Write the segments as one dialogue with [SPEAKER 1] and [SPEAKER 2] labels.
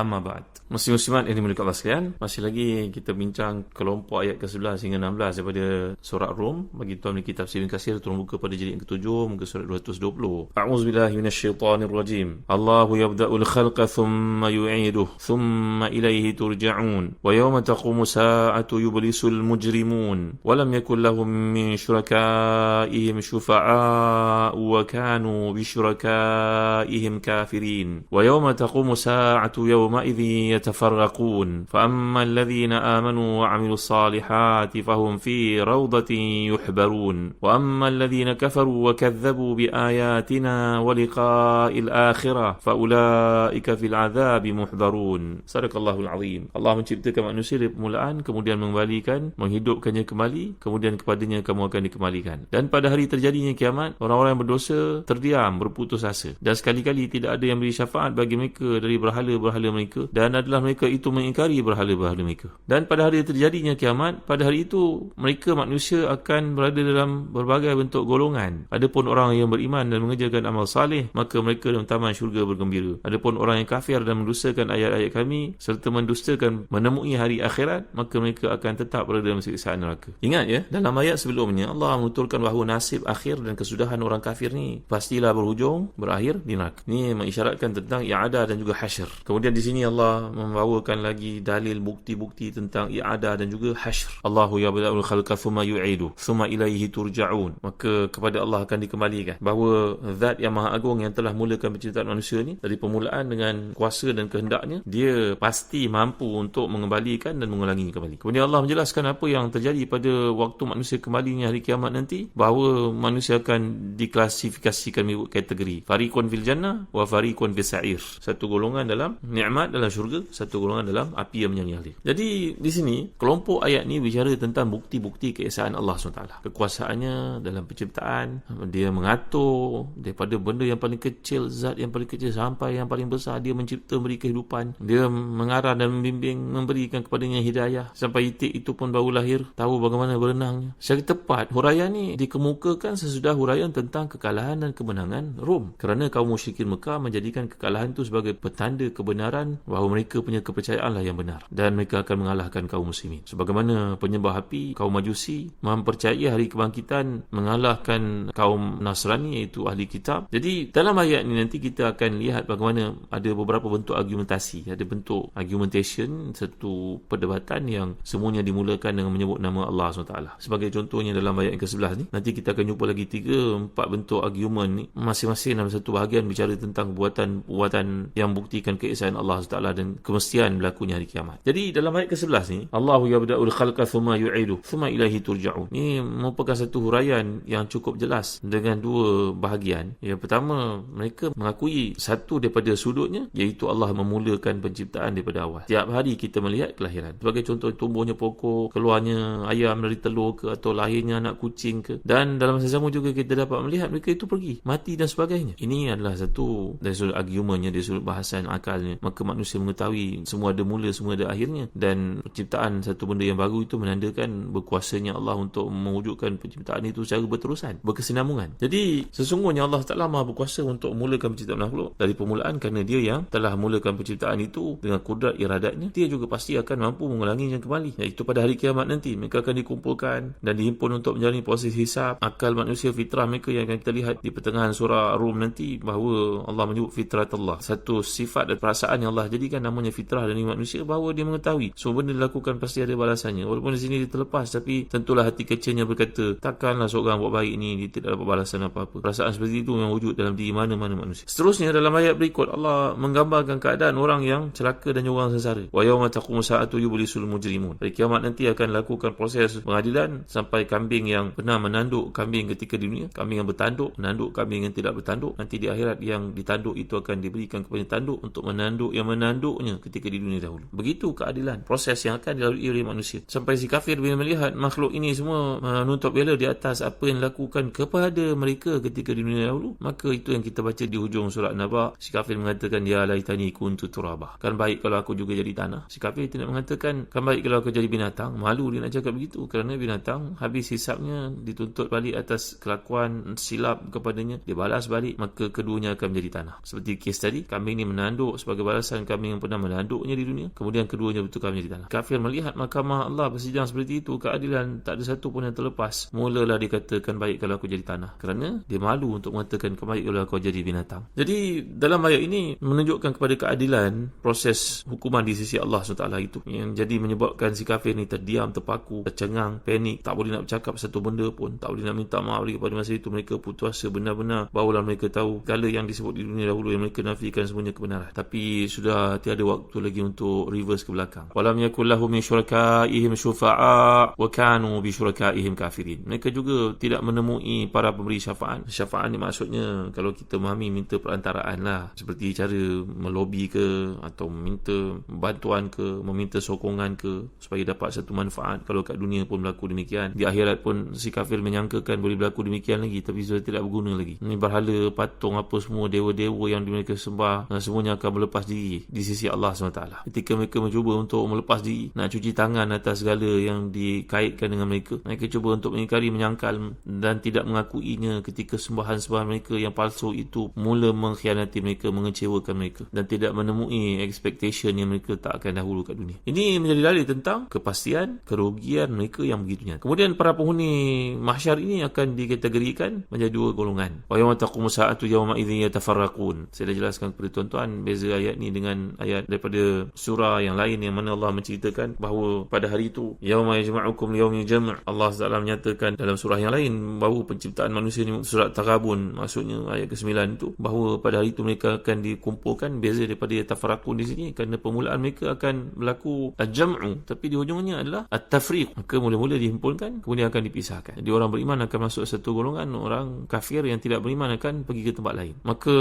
[SPEAKER 1] Amma ba'd. Muslim-muslimat yang dimulakan Allah sekalian, masih lagi kita bincang kelompok ayat ke-11 hingga 16 daripada surat Rum. Bagi tuan memiliki tafsir kasir, turun buka pada jilid ke-7, muka surat 220. A'udzubillahi minasyaitanirrajim. Allahu yabda'ul khalqa thumma yu'iduh, thumma ilaihi turja'un. Wa yawma taqumu sa'atu yublisul mujrimun. Wa lam yakul lahum min syurakaihim syufa'a'u wa kanu bisyurakaihim kafirin. Wa yawma taqumu sa'atu yawma يومئذ يتفرقون فأما الذين آمنوا وعملوا الصالحات فهم في روضة يحبرون وأما الذين كفروا وكذبوا بآياتنا ولقاء الآخرة فأولئك في العذاب محضرون صدق الله العظيم Allah menciptakan manusia dari permulaan kemudian mengembalikan menghidupkannya kembali kemudian kepadanya kamu akan dikembalikan dan pada hari terjadinya kiamat orang-orang yang berdosa terdiam berputus asa dan sekali-kali tidak ada yang beri syafaat bagi mereka dari berhala-berhala mereka dan adalah mereka itu mengingkari berhala-berhala mereka. Dan pada hari terjadinya kiamat, pada hari itu mereka manusia akan berada dalam berbagai bentuk golongan. Adapun orang yang beriman dan mengerjakan amal salih, maka mereka dalam taman syurga bergembira. Adapun orang yang kafir dan mendustakan ayat-ayat kami serta mendustakan menemui hari akhirat, maka mereka akan tetap berada dalam siksaan neraka. Ingat ya, dalam ayat sebelumnya Allah menuturkan bahawa nasib akhir dan kesudahan orang kafir ni pastilah berhujung berakhir di neraka. Ini mengisyaratkan tentang i'adah dan juga hasyr. Kemudian di sini Allah membawakan lagi dalil bukti-bukti tentang i'adah dan juga hasyr. Allahu yabda'ul khalqa thumma yu'idu thumma ilaihi turja'un. Maka kepada Allah akan dikembalikan. Bahawa zat yang maha agung yang telah mulakan penciptaan manusia ni dari permulaan dengan kuasa dan kehendaknya, dia pasti mampu untuk mengembalikan dan mengulanginya kembali. Kemudian Allah menjelaskan apa yang terjadi pada waktu manusia kembalinya hari kiamat nanti, bahawa manusia akan diklasifikasikan mengikut kategori. Fariqun fil jannah wa fariqun fis sa'ir. Satu golongan dalam nikmat nikmat dalam syurga, satu golongan dalam api yang menyala. Jadi di sini kelompok ayat ni bicara tentang bukti-bukti keesaan Allah SWT. Kekuasaannya dalam penciptaan, dia mengatur daripada benda yang paling kecil, zat yang paling kecil sampai yang paling besar, dia mencipta memberi kehidupan. Dia mengarah dan membimbing, memberikan kepadanya hidayah. Sampai itik itu pun baru lahir, tahu bagaimana berenangnya. Secara tepat, huraian ni dikemukakan sesudah huraian tentang kekalahan dan kemenangan Rom. Kerana kaum musyrikin Mekah menjadikan kekalahan itu sebagai petanda kebenaran bahawa mereka punya kepercayaan lah yang benar dan mereka akan mengalahkan kaum muslimin. Sebagaimana penyembah api kaum Majusi mempercayai hari kebangkitan mengalahkan kaum Nasrani iaitu ahli kitab. Jadi dalam ayat ini nanti kita akan lihat bagaimana ada beberapa bentuk argumentasi, ada bentuk argumentation satu perdebatan yang semuanya dimulakan dengan menyebut nama Allah SWT. Sebagai contohnya dalam ayat yang ke-11 ni, nanti kita akan jumpa lagi tiga empat bentuk argument ni masing-masing dalam satu bahagian bicara tentang perbuatan-perbuatan yang buktikan keesaan Allah Allah SWT dan kemestian berlakunya hari kiamat. Jadi dalam ayat ke-11 ni, Allahu yabda'ul khalqa thumma yu'idu thumma ilahi turja'un. Ini merupakan satu huraian yang cukup jelas dengan dua bahagian. Yang pertama, mereka mengakui satu daripada sudutnya iaitu Allah memulakan penciptaan daripada awal. Tiap hari kita melihat kelahiran. Sebagai contoh tumbuhnya pokok, keluarnya ayam dari telur ke atau lahirnya anak kucing ke. Dan dalam masa sama juga kita dapat melihat mereka itu pergi, mati dan sebagainya. Ini adalah satu dari sudut argumentnya, dari sudut bahasan akalnya. Maka manusia mengetahui semua ada mula semua ada akhirnya. Dan penciptaan satu benda yang baru itu menandakan berkuasanya Allah untuk mewujudkan penciptaan itu secara berterusan berkesinambungan. Jadi sesungguhnya Allah Taala Maha berkuasa untuk memulakan penciptaan makhluk dari permulaan kerana dia yang telah mulakan penciptaan itu dengan kudrat iradatnya. Dia juga pasti akan mampu mengulanginya kembali iaitu pada hari kiamat nanti. Mereka akan dikumpulkan dan dihimpun untuk menjalani proses hisap akal manusia fitrah mereka yang akan kita lihat di pertengahan surah Rum nanti bahawa Allah menyebut fitrat Allah. Satu sifat dan perasaan yang yang Allah jadikan namanya fitrah dan manusia bahawa dia mengetahui semua benda dilakukan pasti ada balasannya. Walaupun di sini dia terlepas tapi tentulah hati kecilnya berkata takkanlah seorang buat baik ini dia tidak dapat balasan apa-apa. Perasaan seperti itu memang wujud dalam diri mana-mana manusia. Seterusnya dalam ayat berikut Allah menggambarkan keadaan orang yang celaka dan orang sengsara. Wa yawma taqumu sa'atu yublisul mujrimun. Hari kiamat nanti akan lakukan proses pengadilan sampai kambing yang pernah menanduk kambing ketika di dunia. Kambing yang bertanduk menanduk kambing yang tidak bertanduk. Nanti di akhirat yang ditanduk itu akan diberikan kepada tanduk untuk menanduk yang menanduknya ketika di dunia dahulu. Begitu keadilan proses yang akan dilalui oleh manusia. Sampai si kafir bila melihat makhluk ini semua menuntut bela di atas apa yang dilakukan kepada mereka ketika di dunia dahulu maka itu yang kita baca di hujung surat Naba. Si kafir mengatakan ya laitani kuntu turaba kan baik kalau aku juga jadi tanah. Si kafir tidak mengatakan kan baik kalau aku jadi binatang. Malu dia nak cakap begitu kerana binatang habis hisapnya dituntut balik atas kelakuan silap kepadanya dia balas balik maka keduanya akan menjadi tanah. Seperti kes tadi kambing ini menanduk sebagai balasan kambing yang pernah menanduknya di dunia kemudian keduanya bertukar menjadi tanah kafir melihat mahkamah Allah bersidang seperti itu keadilan tak ada satu pun yang terlepas. Mulalah dikatakan baik kalau aku jadi tanah kerana dia malu untuk mengatakan baik kalau aku jadi binatang. Jadi dalam ayat ini menunjukkan kepada keadilan proses hukuman di sisi Allah SWT itu. Yang jadi menyebabkan si kafir ni terdiam, terpaku, tercengang, panik, tak boleh nak bercakap satu benda pun, tak boleh nak minta maaf lagi pada masa itu. Mereka putus asa benar-benar barulah mereka tahu segala yang disebut di dunia dahulu yang mereka nafikan semuanya kebenaran. Tapi sudah tiada waktu lagi untuk reverse ke belakang. Walam yakul lahum min syurakaihim syufa'a wa kanu bi syurakaihim kafirin. Mereka juga tidak menemui para pemberi syafaat. Syafaat ni maksudnya kalau kita memahami minta perantaraan lah seperti cara melobi ke atau minta bantuan ke meminta sokongan ke supaya dapat satu manfaat kalau kat dunia pun berlaku demikian di akhirat pun si kafir menyangkakan boleh berlaku demikian lagi tapi sudah tidak berguna lagi ini berhala patung apa semua dewa-dewa yang mereka sembah semuanya akan melepas diri di sisi Allah SWT ketika mereka mencuba untuk melepas diri nak cuci tangan atas segala yang dikaitkan dengan mereka mereka cuba untuk mengingkari menyangkal dan tidak mengakuinya ketika sembahan-sembahan mereka yang palsu itu mula mengkhianati mereka mengecewakan mereka dan tidak menemui expectation yang mereka tak akan dahulu kat dunia ini menjadi dalil tentang kepastian kerugian mereka yang begitu nyata. Kemudian para penghuni mahsyar ini akan dikategorikan menjadi dua golongan. Wa yawma taqumu sa'atu yawma idzin yatafarraqun. Saya dah jelaskan kepada tuan-tuan beza ayat ni dengan ayat daripada surah yang lain yang mana Allah menceritakan bahawa pada hari itu yauma yajma'ukum liyaumil jam' Allah SWT menyatakan dalam surah yang lain bahawa penciptaan manusia ni surat Taghabun maksudnya ayat ke-9 itu bahawa pada hari itu mereka akan dikumpulkan beza daripada yatafarraqun di sini kerana permulaan mereka akan berlaku al-jam'u tapi di hujungnya adalah at-tafriq. Maka mula-mula dihimpunkan kemudian akan dipisahkan. Jadi orang beriman akan masuk satu golongan orang kafir yang tidak beriman akan pergi ke tempat lain. Maka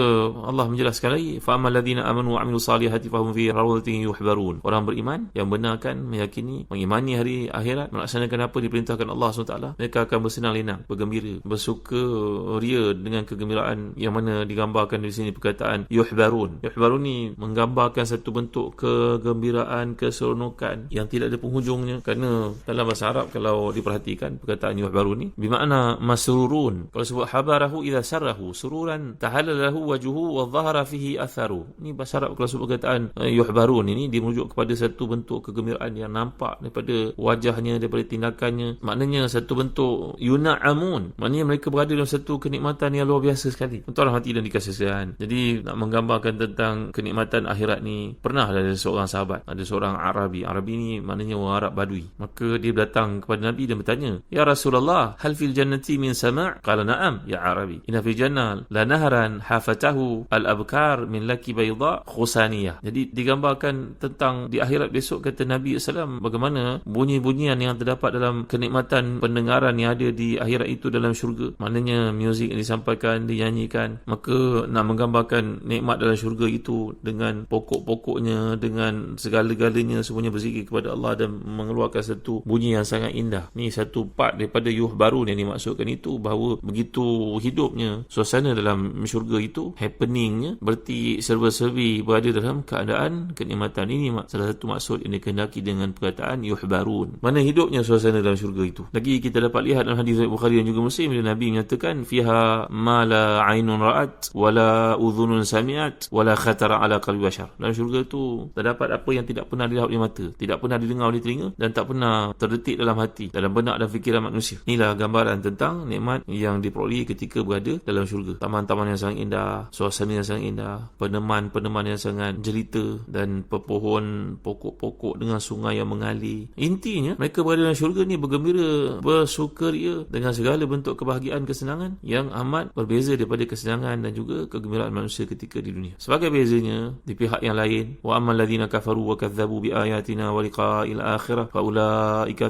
[SPEAKER 1] Allah menjelaskan lagi fa amal ladzina amanu wa amilus salihati fahum fi rawdatin yuhbarun. Orang beriman yang benar akan meyakini mengimani hari akhirat melaksanakan apa diperintahkan Allah SWT mereka akan bersenang lenang bergembira bersuka ria dengan kegembiraan yang mana digambarkan di sini perkataan yuhbarun. Yuhbarun ni menggambarkan satu bentuk kegembiraan keseronokan yang tidak ada penghujungnya. Kerana dalam bahasa Arab kalau diperhatikan perkataan yuhbaru ni bermakna masrurun. Kalau sebut habarahu idza sarrahu sururan tahalalahu wajhuhu wa dhahara fihi atharu. Ni bahasa Arab kalau sebut perkataan uh, yuhbarun ini dia merujuk kepada satu bentuk kegembiraan yang nampak daripada wajahnya daripada tindakannya. Maknanya satu bentuk yuna'amun maknanya mereka berada dalam satu kenikmatan yang luar biasa sekali. Orang hati dan dikasihkan jadi nak menggambarkan tentang kenikmatan akhirat ni pernah ada seorang sahabat ada seorang Arabi. Arabi ni maknanya orang Arab Badui. Maka dia datang kepada Nabi dan bertanya Ya Rasulullah hal fil jannati min sama' qala na'am ya Arabi. Inna fil jannah la nahran hafatahu al-abkar min laki bayda khusaniyah jadi digambarkan tentang di akhirat besok kata Nabi SAW bagaimana bunyi-bunyian yang terdapat dalam kenikmatan pendengaran yang ada di akhirat itu dalam syurga. Maknanya muzik yang disampaikan dinyanyikan maka nak menggambarkan nikmat dalam syurga itu dengan pokok-pokoknya dengan segala-galanya semuanya berzikir kepada Allah dan mengeluarkan satu bunyi yang sangat indah. Ni satu part daripada yuh baru yang dimaksudkan itu bahawa begitu hidupnya suasana dalam syurga itu happeningnya berarti serba-serbi berada dalam keadaan kenikmatan ini salah satu maksud yang dikehendaki dengan perkataan yuh barun mana hidupnya suasana dalam syurga itu? Lagi kita dapat lihat dalam hadis Bukhari dan juga Muslim bila Nabi menyatakan fiha ma la ainun ra'at wala udhunun sami'at wala khatara ala qalbi bashar. Dalam syurga itu terdapat apa yang tidak pernah dilihat oleh mata tidak pernah didengar oleh telinga dan tak pernah terdetik dalam hati dalam benak dan fikiran manusia. Inilah gambaran tentang nikmat yang diperolehi ketika berada dalam syurga. Taman-taman yang sangat indah suasana yang sangat indah peneman-peneman yang sangat dengan jelita dan pepohon pokok-pokok dengan sungai yang mengalir. Intinya, mereka berada dalam syurga ni bergembira, bersukaria dengan segala bentuk kebahagiaan kesenangan yang amat berbeza daripada kesenangan dan juga kegembiraan manusia ketika di dunia. Sebagai bezanya, di pihak yang lain, wa ammal ladzina kafaru wa kadzabu bi ayatina wa liqa'il akhirah fa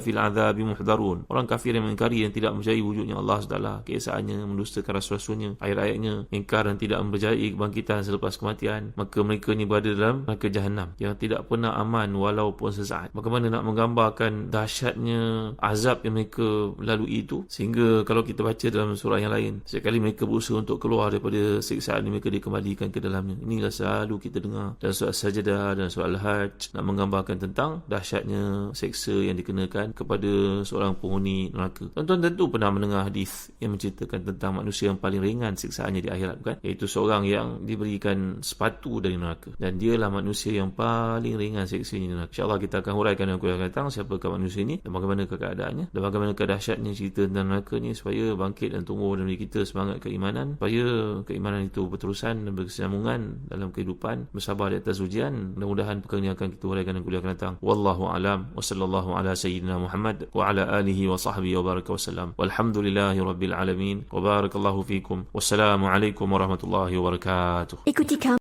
[SPEAKER 1] fil adzabi muhdarun. Orang kafir yang mengingkari yang tidak percaya wujudnya Allah SWT, keesaannya, mendustakan rasul-rasulnya, ayat-ayatnya, ingkar dan tidak mempercayai kebangkitan selepas kematian, maka mereka ni berada dalam neraka jahanam yang tidak pernah aman walaupun sesaat. Bagaimana nak menggambarkan dahsyatnya azab yang mereka lalui itu sehingga kalau kita baca dalam surah yang lain, sekali mereka berusaha untuk keluar daripada siksaan ini mereka dikembalikan ke dalamnya. Inilah selalu kita dengar dalam surah Sajadah dan surah Al-Hajj nak menggambarkan tentang dahsyatnya seksa yang dikenakan kepada seorang penghuni neraka. Tuan-tuan tentu pernah mendengar hadis yang menceritakan tentang manusia yang paling ringan siksaannya di akhirat bukan? Iaitu seorang yang diberikan sepatu dari neraka dan dialah manusia yang paling ringan siksanya di neraka. InsyaAllah kita akan huraikan dalam kuliah datang siapakah manusia ini dan bagaimana keadaannya dan bagaimana dahsyatnya cerita tentang neraka ni supaya bangkit dan tumbuh dalam diri kita semangat keimanan supaya keimanan itu berterusan dan berkesinambungan dalam kehidupan bersabar di atas ujian. Mudah-mudahan perkara ini akan kita huraikan dalam kuliah datang. Wallahu alam. Wa sallallahu ala sayyidina Muhammad wa ala alihi wa sahbihi wa baraka wa sallam. Walhamdulillahi rabbil alamin. Wa barakallahu fikum. Wassalamu alaikum warahmatullahi wabarakatuh.
[SPEAKER 2] Écoutez